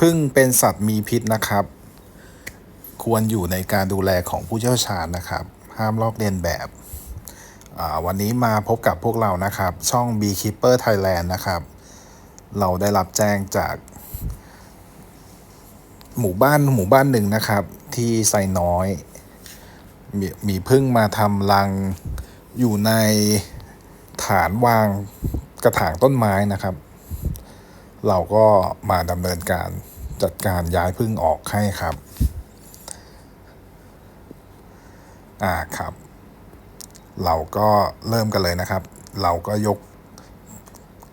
พึ่งเป็นสัตว์มีพิษนะครับ ควรอยู่ในการดูแลของผู้เชี่ยวชาญนะครับ ห้ามลอกเลียนแบบอ่าวันนี้มาพบกับพวกเรานะครับ ช่อง Beekeeper Thailand นะครับ เราได้รับแจ้งจาก หมู่บ้านหมู่บ้านหนึ่งนะครับ ที่ไซน้อยมีมีพึ่งมาทำรังอยู่ในฐานวางกระถางต้นไม้นะครับ เราก็มาดำเนินการจัดการย้ายพึ่งออกให้ครับ อ่าครับ เราก็เริ่มกันเลยนะครับ เราก็ยก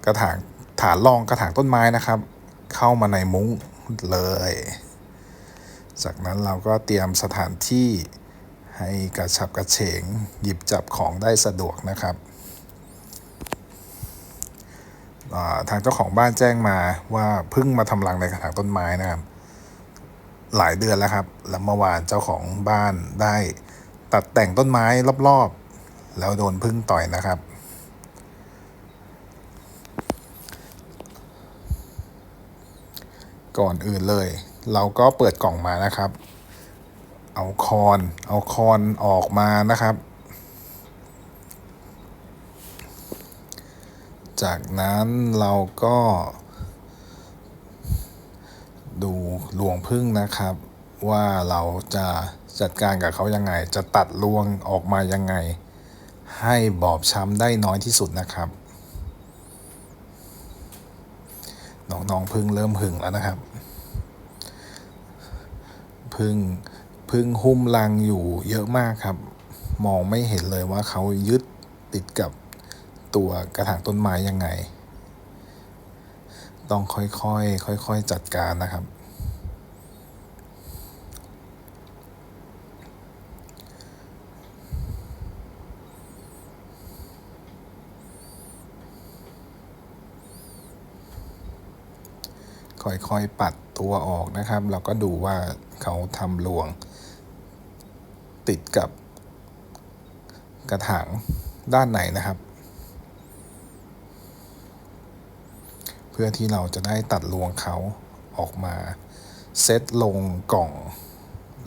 กระถางฐานรองกระถางต้นไม้นะครับ เข้ามาในมุ้งเลย จากนั้นเราก็เตรียมสถานที่ให้กระชับกระเฉงหยิบจับของได้สะดวกนะครับอ่า ทางเจ้าของบ้านแจ้งมาว่าเพิ่งมาทำรังในกระถางต้นไม้นะครับ หลายเดือนแล้วครับ แล้วเมื่อวานเจ้าของบ้านได้ตัดแต่งต้นไม้รอบๆ แล้วโดนพึ่งต่อยนะครับก่อนอื่นเลย เราก็เปิดกล่องมานะครับ เอาคอน เอาคอนออกมานะครับ จากนั้นเราก็ ดูรวงพึ่งนะครับ ว่าเราจะจัดการกับเขายังไง จะตัดรวงออกมายังไง ให้บอบช้ำได้น้อยที่สุดนะครับน้องๆพึ่งเริ่มหึงแล้วนะครับ พึ่งพึ่งหุ้มรังอยู่เยอะมากครับ มองไม่เห็นเลยว่าเขายึดติดกับ ตัวกระถางต้นไม้ยังไง ต้องค่อยๆค่อยๆจัดการนะครับ ค่อยๆปัดตัวออกนะครับ เราก็ดูว่าเขาทำรวง ติดกับกระถางด้านไหนนะครับ เพื่อที่เราจะได้ตัดรวงเขาออกมาเซตลงกล่อง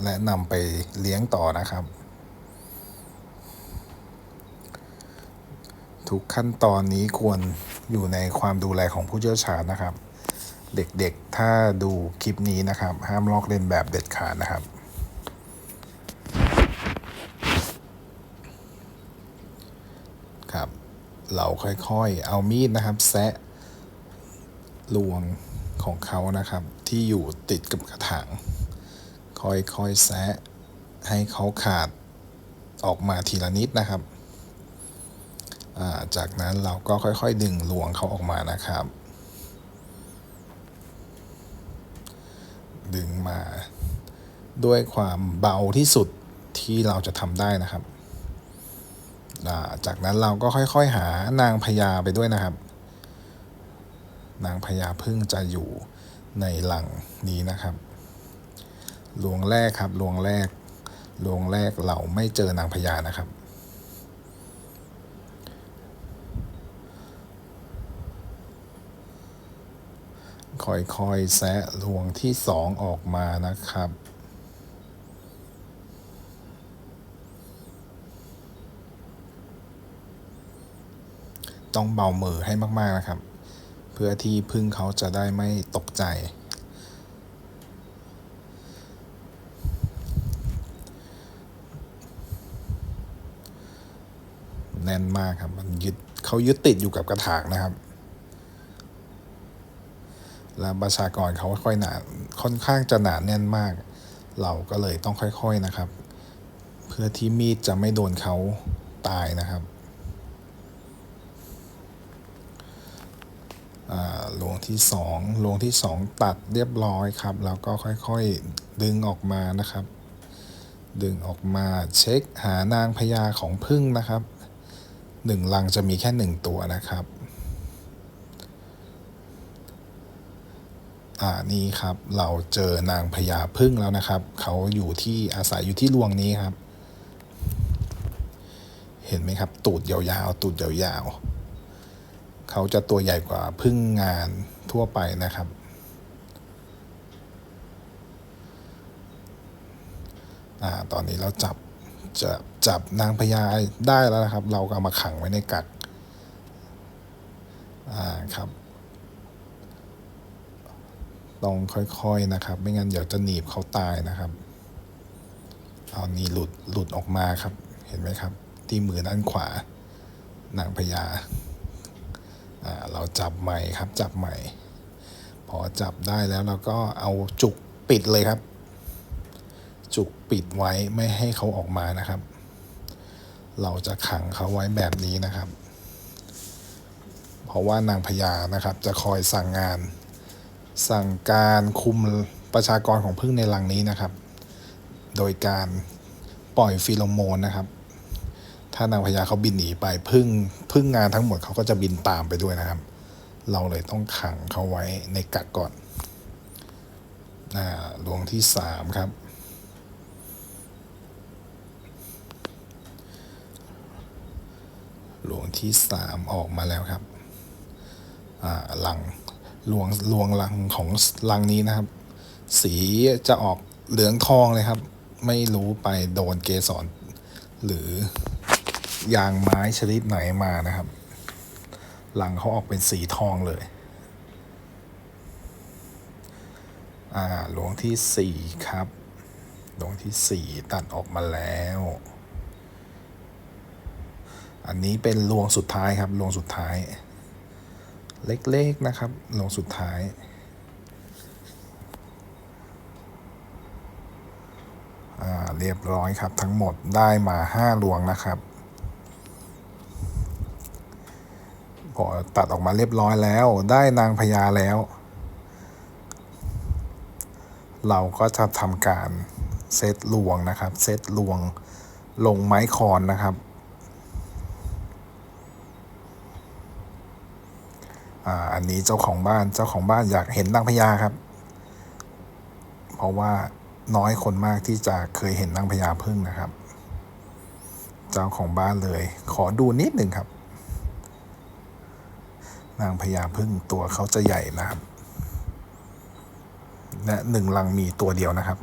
และนำไปเลี้ยงต่อนะครับ ทุกขั้นตอนนี้ควรอยู่ในความดูแลของผู้เชี่ยวชาญนะครับ เด็กๆถ้าดูคลิปนี้นะครับ ห้ามลอกเลียนแบบเด็ดขาดนะครับครับ เราค่อยๆ เอามีดนะครับ แซะ รวงของเขานะครับ ที่อยู่ติดกับกระถางค่อยๆแซะให้เขาขาดออกมาทีละนิดนะครับาจากนั้นเราก็ค่อยๆ ดึงรวงเขาออกมานะครับ ดึงมาด้วยความเบาที่สุดที่เราจะทำได้นะครับาจากนั้นเราก็ค่อยๆ หานางพญาไปด้วยนะครับ นางพญาพึ่งจะอยู่ในหลังนี้นะครับลวงแรกครับลวงแรกลวงแรกเราไม่เจอนางพญานะครับค่อยๆแซะรวงที่สองออกมานะครับ ต้องเบามือให้มาก ๆ นะครับ เพื่อที่พึ่งเขาจะได้ไม่ตกใจ แน่นมากครับ มันยึดเขายึดติดอยู่กับกระถางนะครับ แล้วประชากรเขาค่อยหนาค่อนข้างจะหนาแน่นมาก เราก็เลยต้องค่อยๆนะครับ เพื่อที่มีดจะไม่โดนเขาตายนะครับ ลวงที่สองลวงที่สองตัดเรียบร้อยครับ แล้วก็ค่อยๆดึงออกมานะครับ ดึงออกมาเช็คหานางพญาของพึ่งนะครับหนึ่งลังจะมีแค่หนึ่งตัวนะครับอ่านี่ครับเราเจอนางพญาพึ่งแล้วนะครับ เขาอยู่ที่อาศัยอยู่ที่รวงนี้ครับ เห็นไหมครับ ตูดยาวๆ ตูดยาวๆ เขาจะตัวใหญ่กว่าพึ่งงานทั่วไปนะครับ ตอนนี้เราจับจะจับนางพญาได้แล้วนะครับ เราก็เอามาขังไว้ในกักอ่าครับต้องค่อยๆนะครับ ไม่งั้นเดี๋ยวจะหนีบเขาตายนะครับเอานี่หลุดหลุดออกมาครับ เห็นไหมครับ ที่มือด้านขวา นางพญา เราจับใหม่ครับ จับใหม่ พอจับได้แล้วเราก็เอาจุกปิดเลยครับ จุกปิดไว้ไม่ให้เขาออกมานะครับ เราจะขังเขาไว้แบบนี้นะครับ เพราะว่านางพญานะครับ จะคอยสั่งงาน สั่งการคุมประชากรของพึ่งในรังนี้นะครับ โดยการปล่อยฟีโรโมนนะครับ ถ้านางพญาเขาบินหนีไปพึ่งพึ่งงานทั้งหมดเขาก็จะบินตามไปด้วยนะครับ เราเลยต้องขังเขาไว้ในกักก่อนอ่าดวงที่สามครับ หลวงที่สามออกมาแล้วครับอ่าลังหลวงหลวงหลังของหลังนี้นะครับ สีจะออกเหลืองทองเลยครับ ไม่รู้ไปโดนเกสรหรือ ยางไม้ชนิดไหนมานะครับ หลังเขาออกเป็นสีทองเลย อ่าหลวงที่สี่ครับ หลวงที่สี่ตัดออกมาแล้ว อันนี้เป็นลวงสุดท้ายครับลวงสุดท้าย เล็กๆนะครับลวงสุดท้ายอ่าเรียบร้อยครับทั้งหมดได้มาห้าลวงนะครับ พอตัดออกมาเรียบร้อยแล้ว ได้นางพญาแล้ว เราก็จะทำการเซตลวงนะครับ เซตลวงลงไม้คอนนะครับอันนี้เจ้าของบ้านเจ้าของบ้านอยากเห็นนางพญาครับ เพราะว่าน้อยคนมากที่จะเคยเห็นนางพญาพึ่งนะครับ เจ้าของบ้านเลย ขอดูนิดหนึ่งครับ นางพญาพึ่งตัวเขาจะใหญ่นะครับ และหนึ่งลังมีตัวเดียวนะครับ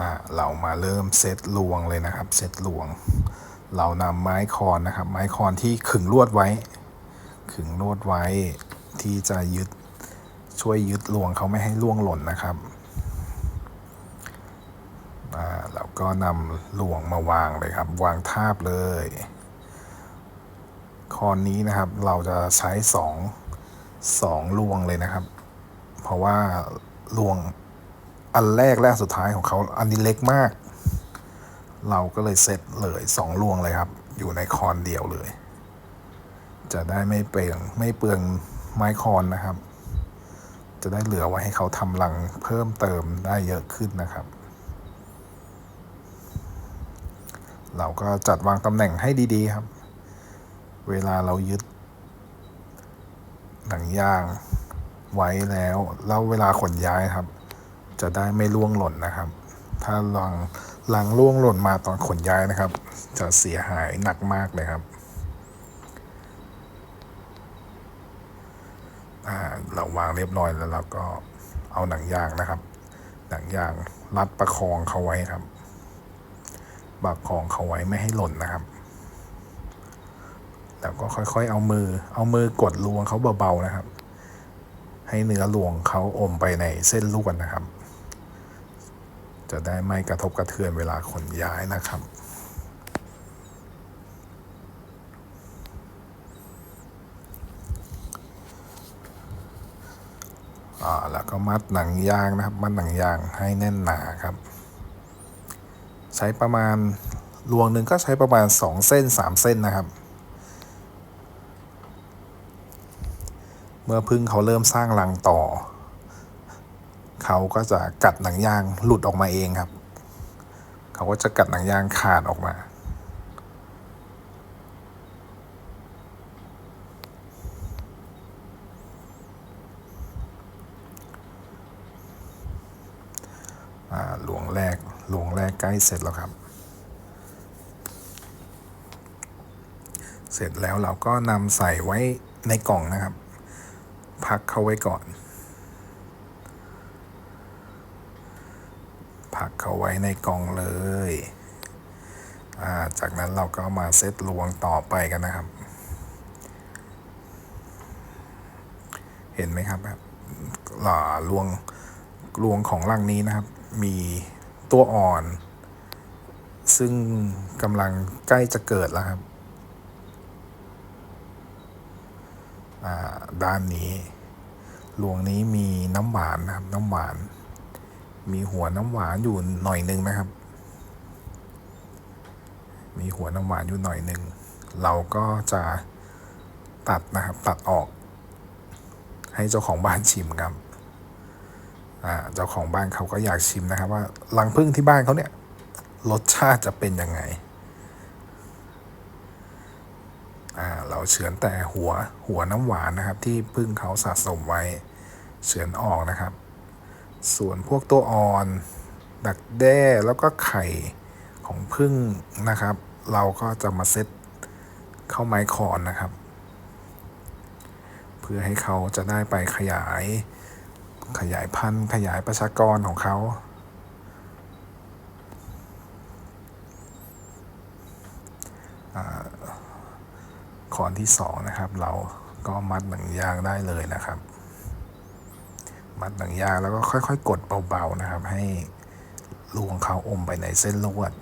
อ่าเรามาเริ่มเซตลวงเลยนะครับ เซตลวง เรานำไม้คอนนะครับ ไม้คอนที่ขึงลวดไว้ ขึงลวดไว้ที่จะยึดช่วยยึดลวงเขาไม่ให้ล่วงหล่นนะครับ อ่าเราก็นำลวงมาวางเลยครับ วางทาบเลย คอนนี้นะครับเราจะใช้สองสองลวงเลยนะครับ เพราะว่าลวงอันแรกและสุดท้ายของเขาอันนี้เล็กมาก เราก็เลยเซตเลยสองลวงเลยครับ อยู่ในคอนเดียวเลย จะได้ไม่เปลืองไม่เปลืองไม้คอนนะครับ จะได้เหลือไว้ให้เขาทำรังเพิ่มเติมได้เยอะขึ้นนะครับ เราก็จัดวางตำแหน่งให้ดีๆครับ เวลาเรายึด หนังยางไว้แล้วแล้วเวลาขนย้ายครับ จะได้ไม่ล่วงหล่นนะครับ ถ้าลังลังล่วงหล่นมาตอนขนย้ายนะครับ จะเสียหายหนักมากเลยครับเราวางเรียบร้อยแล้วเราก็เอาหนังยางนะครับ หนังยางรัดประคองเขาไว้ครับ ประคองเขาไว้ไม่ให้หล่นนะครับ แล้วก็ค่อยๆเอามือ เอามือกดลวงเขาเบาๆนะครับ ให้เนื้อลวงเขาอมไปในเส้นลวดนะครับ จะได้ไม่กระทบกระเทือนเวลาขนย้ายนะครับแล้วก็มัดหนังยางนะครับ มัดหนังยางให้แน่นหนาครับ ใช้ประมาณลวงหนึ่งก็ใช้ประมาณ 2 เส้น 3 เส้นนะครับ เมื่อพึ่งเขาเริ่มสร้างรังต่อ เขาก็จะกัดหนังยางหลุดออกมาเองครับ เขาก็จะกัดหนังยางขาดออกมาอ่าหลวงแรก หลวงแรกใกล้เสร็จแล้วครับ เสร็จแล้วเราก็นำใส่ไว้ในกล่องนะครับ พักเขาไว้ก่อน พักเขาไว้ในกล่องเลยาจากนั้นเราก็มาเซตลวงต่อไปกันนะครับ เห็นไหมครับแบบหล่าลวงลวงของรังนี้นะครับ มี ตัวอ่อน ซึ่งกำลังใกล้จะเกิดแล้วครับอ่าด้านนี้ลวงนี้มีน้ำหวานนะครับ น้ำหวาน มีหัวน้ำหวานอยู่หน่อยหนึ่งนะครับ มีหัวน้ำหวานอยู่หน่อยหนึ่งเราก็จะตัดนะครับตัดออก ให้เจ้าของบ้านชิมครับ เจ้าของบ้านเขาก็อยากชิมนะครับ ว่ารังผึ้งที่บ้านเขาเนี่ยรสชาติจะเป็นยังไงเราเฉือนแต่หัวหัวน้ำหวานนะครับ ที่ผึ้งเขาสะสมไว้เฉือนออกนะครับ ส่วนพวกตัวอ่อน ดักแด้แล้วก็ไข่ของผึ้งนะครับ เราก็จะมาเซตเข้าไม้คอนนะครับ เพื่อให้เขาจะได้ไปขยาย ขยายพันธุ์ ขยายประชากรของเขา ขอนที่สองนะครับ เราก็มัดหนังยางได้เลยนะครับ มัดหนังยางแล้วก็ค่อยๆ กดเบาๆนะครับ ให้ลวงเขาอมไปในเส้นลวด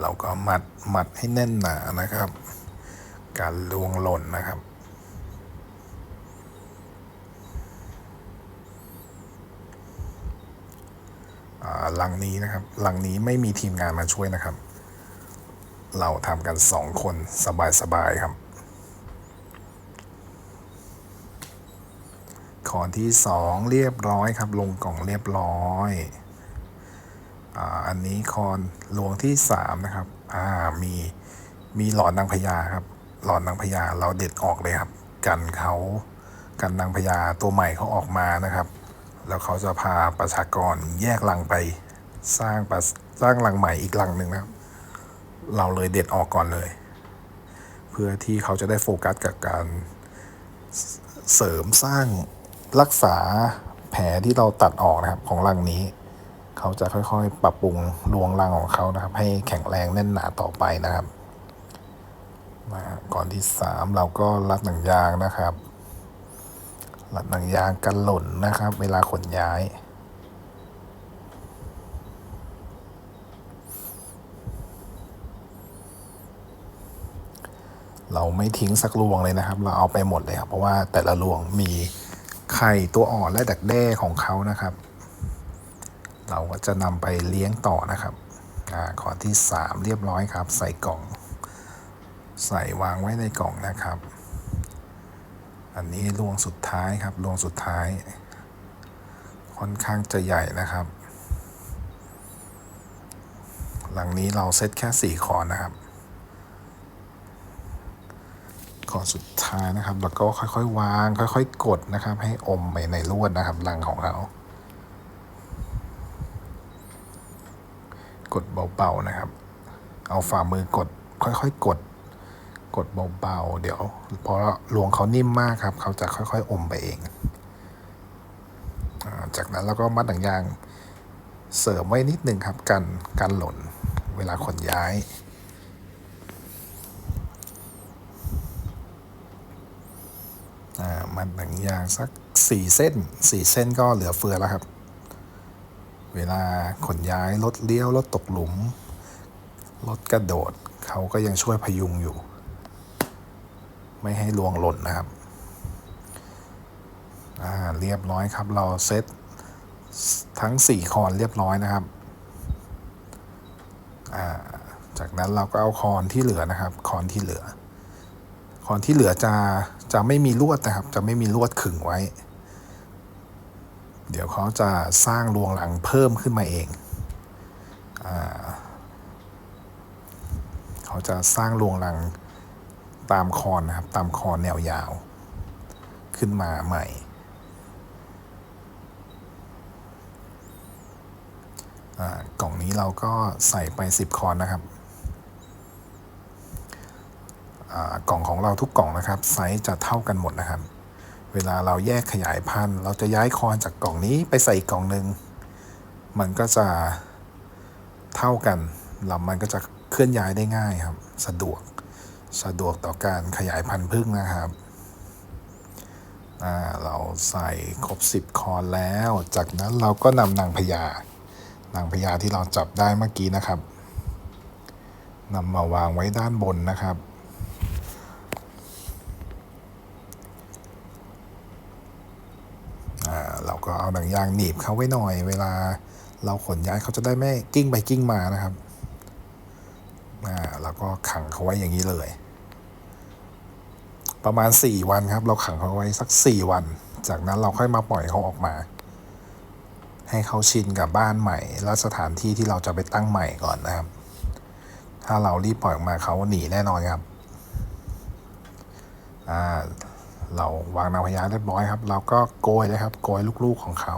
เราก็มัดมัดให้แน่นหนานะครับ การลวงหล่นนะครับอ่าลังนี้นะครับ หลังนี้ไม่มีทีมงานมาช่วยนะครับ เราทำกันสองคนสบายๆครับขอนที่สองเรียบร้อยครับ ลงกล่องเรียบร้อย อันนี้คอนลวงที่สามนะครับอ่ามีมีหลอดนางพญาครับ หลอดนางพญาเราเด็ดออกเลยครับ กันเขากันนางพญาตัวใหม่เขาออกมานะครับ แล้วเขาจะพาประชากรแยกรังไปสร้างประสร้างรังใหม่อีกรังหนึ่งนะครับ เราเลยเด็ดออกก่อนเลย เพื่อที่เขาจะได้โฟกัสกับการเสริมสร้างรักษาแผลที่เราตัดออกนะครับของรังนี้ เขาจะค่อยๆ ปรับปรุงรวงรังของเขานะครับ ให้แข็งแรงแน่นหนาต่อไปนะครับมาก่อนที่สามเราก็รัดหนังยางนะครับรัดหนังยางกันหล่นนะครับ เวลาขนย้ายเราไม่ทิ้งสักรวงเลยนะครับ เราเอาไปหมดเลยครับ เพราะว่าแต่ละรวงมีไข่ตัวอ่อนและดักแด้ของเขานะครับ เราก็จะนำไปเลี้ยงต่อนะครับอขอที่ 3 เรียบร้อยครับ ใส่กล่อง ใส่วางไว้ในกล่องนะครับ อันนี้รวงสุดท้ายครับรวงสุดท้าย ค่อนข้างจะใหญ่นะครับ หลังนี้เราเซตแค่สี่คอนะครับคอสุดท้ายนะครับ แล้วก็ค่อยๆ วาง ค่อย ๆ กดนะครับ ให้อมไปในลวดนะครับรังของเขา กดเบาๆนะครับ เอาฝ่ามือกดค่อยๆกด กดเบาๆเดี๋ยวพราะลวงเขานิ่มมากครับ เขาจะค่อยๆอมไปเอง จากนั้นเราก็มัดหนังยางเสริมไว้นิดหนึ่งครับ กันกันหล่นเวลาขนย้ายมัดหนังยางสักสี่เส้นสี่เส้นก็เหลือเฟือแล้วครับ เวลาขนย้ายรถเลี้ยวรถตกหลุมรถกระโดดเขาก็ยังช่วยพยุงอยู่ ไม่ให้ลวงหล่นนะครับอ่าเรียบร้อยครับเราเซตทั้ง 4 คอนเรียบร้อยนะครับอ่าจากนั้นเราก็เอาคอนที่เหลือนะครับ คอนที่เหลือ คอนที่เหลือจะจะไม่มีลวดนะครับ จะไม่มีลวดขึงไว้ เดี๋ยวเขาจะสร้างรวงหลังเพิ่มขึ้นมาเองอเขาจะสร้างรวงหลังตามคอนนะครับ ตามคอนแนวยาว ขึ้นมาใหม่ กล่องนี้เราก็ใส่ไป 10 คอนนะครับกล่องของเราทุกกล่องนะครับ ไซส์จะเท่ากันหมดนะครับ เวลาเราแยกขยายพันธุ์ เราจะย้ายคอนจากกล่องนี้ไปใส่กล่องหนึ่งมันก็จะเท่ากันล้วมันก็จะเคลื่อนย้ายได้ง่ายครับ สะดวกสะดวกต่อการขยายพันธุ์พึ่งนะครับเราใส่ครบ 10 คอนแล้ว จากนั้นเราก็นำนางพญานางพญาที่เราจับได้เมื่อกี้นะครับนำมาวางไว้ด้านบนนะครับ อ่า เราก็เอาหนังยางหนีบเขาไว้หน่อย เวลาเราขนย้ายเขาจะได้ไม่กิ้งไปกิ้งมานะครับอ่าแล้วก็ขังเขาไว้อย่างนี้เลย ประมาณ 4 วันครับ เราขังเขาไว้สัก 4 วัน จากนั้นเราค่อยมาปล่อยเขาออกมา ให้เขาชินกับบ้านใหม่ และสถานที่ที่เราจะไปตั้งใหม่ก่อนนะครับ ถ้าเรารีบปล่อยออกมาเขาหนีแน่นอนครับ เราวางนางพญาเรียบร้อยครับ เราก็โกยเลยครับโกยลูกๆของเขา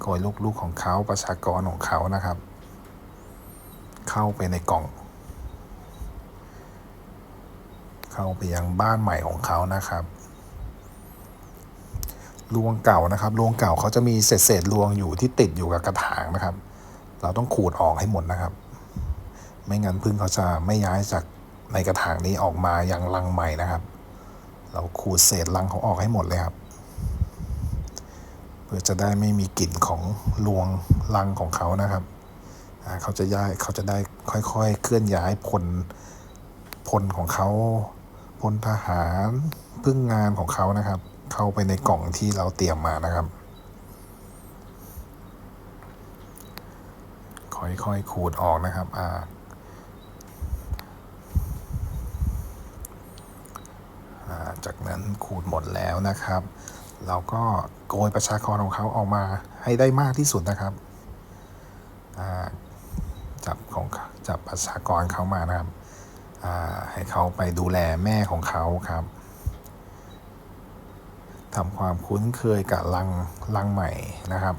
โกยลูกๆของเขาประชากรของเขานะครับ เข้าไปในกล่อง เข้าไปยังบ้านใหม่ของเขานะครับรวงเก่านะครับรวงเก่าเขาจะมีเศษเศษรวงอยู่ที่ติดอยู่กับกระถางนะครับ เราต้องขูดออกให้หมดนะครับ ไม่งั้นพึ่งเขาจะไม่ย้ายจากในกระถางนี้ออกมายังรังใหม่นะครับ เราขูดเศษรังเขาออกให้หมดเลยครับ เพื่อจะได้ไม่มีกลิ่นของรวงรังของเขานะครับเขาจะย้ายเขาจะได้ค่อยๆ เคลื่อนย้ายพลพลของเขาพลทหารพึ่งงานของเขานะครับ เข้าไปในกล่องที่เราเตรียมมานะครับ ค่อยๆขูดออกนะครับอ่า อ่า จากนั้นขูดหมดแล้วนะครับ เราก็โกยประชากรของเขาออกมาให้ได้มากที่สุดนะครับจับของจับประชากรเขามานะครับให้เขาไปดูแลแม่ของเขาครับทำความคุ้นเคยกับรังรังใหม่นะครับ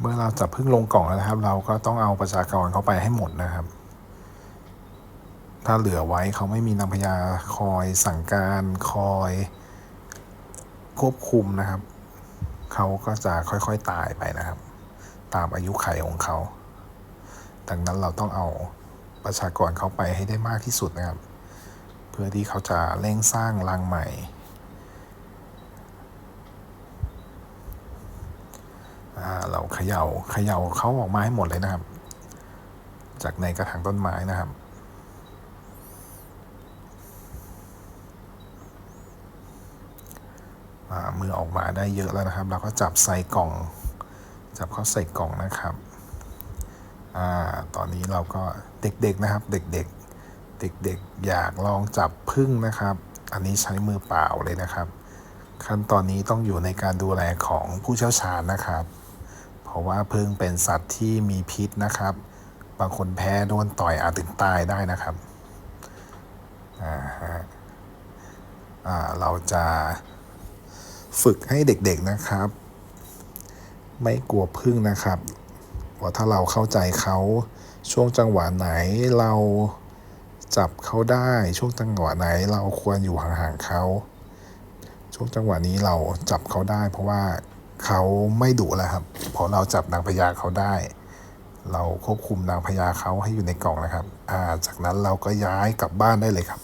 เมื่อเราจับพึ่งลงกล่องแล้วนะครับ เราก็ต้องเอาประชากรเขาไปให้หมดนะครับ ถ้าเหลือไว้เขาไม่มีนางพญาคอยสั่งการคอยควบคุมนะครับ เขาก็จะค่อยๆตายไปนะครับ ตามอายุไขของเขา ดังนั้นเราต้องเอาประชากรเขาไปให้ได้มากที่สุดนะครับ เพื่อที่เขาจะเร่งสร้างรังใหม่ อ่า เราเขย่าเขย่าเขาออกมาให้หมดเลยนะครับ จากในกระถางต้นไม้นะครับมือออกมาได้เยอะแล้วนะครับ เราก็จับใส่กล่อง จับเขาใส่กล่องนะครับอ่าตอนนี้เราก็เด็กๆนะครับ เด็กๆ เด็กๆ อยากลองจับพึ่งนะครับ อันนี้ใช้มือเปล่าเลยนะครับ ขั้นตอนนี้ต้องอยู่ในการดูแลของผู้เชี่ยวชาญนะครับ เพราะว่าพึ่งเป็นสัตว์ที่มีพิษนะครับ บางคนแพ้โดนต่อยอาจถึงตายได้นะครับอ่าฮะอ่าเราจะฝึกให้เด็กๆนะครับ ไม่กลัวพึ่งนะครับว่าถ้าเราเข้าใจเขาช่วงจังหวะไหนเราจับเขาได้ช่วงจังหวะไหนเราควรอยู่ห่างๆเขาช่วงจังหวะนี้เราจับเขาได้เพราะว่า เขาไม่ดุแล้วครับเพราะเราจับนางพญาเขาได้ เราควบคุมนางพญาเขาให้อยู่ในกล่องนะครับ อ่า จากนั้นเราก็ย้ายกลับบ้านได้เลยครับ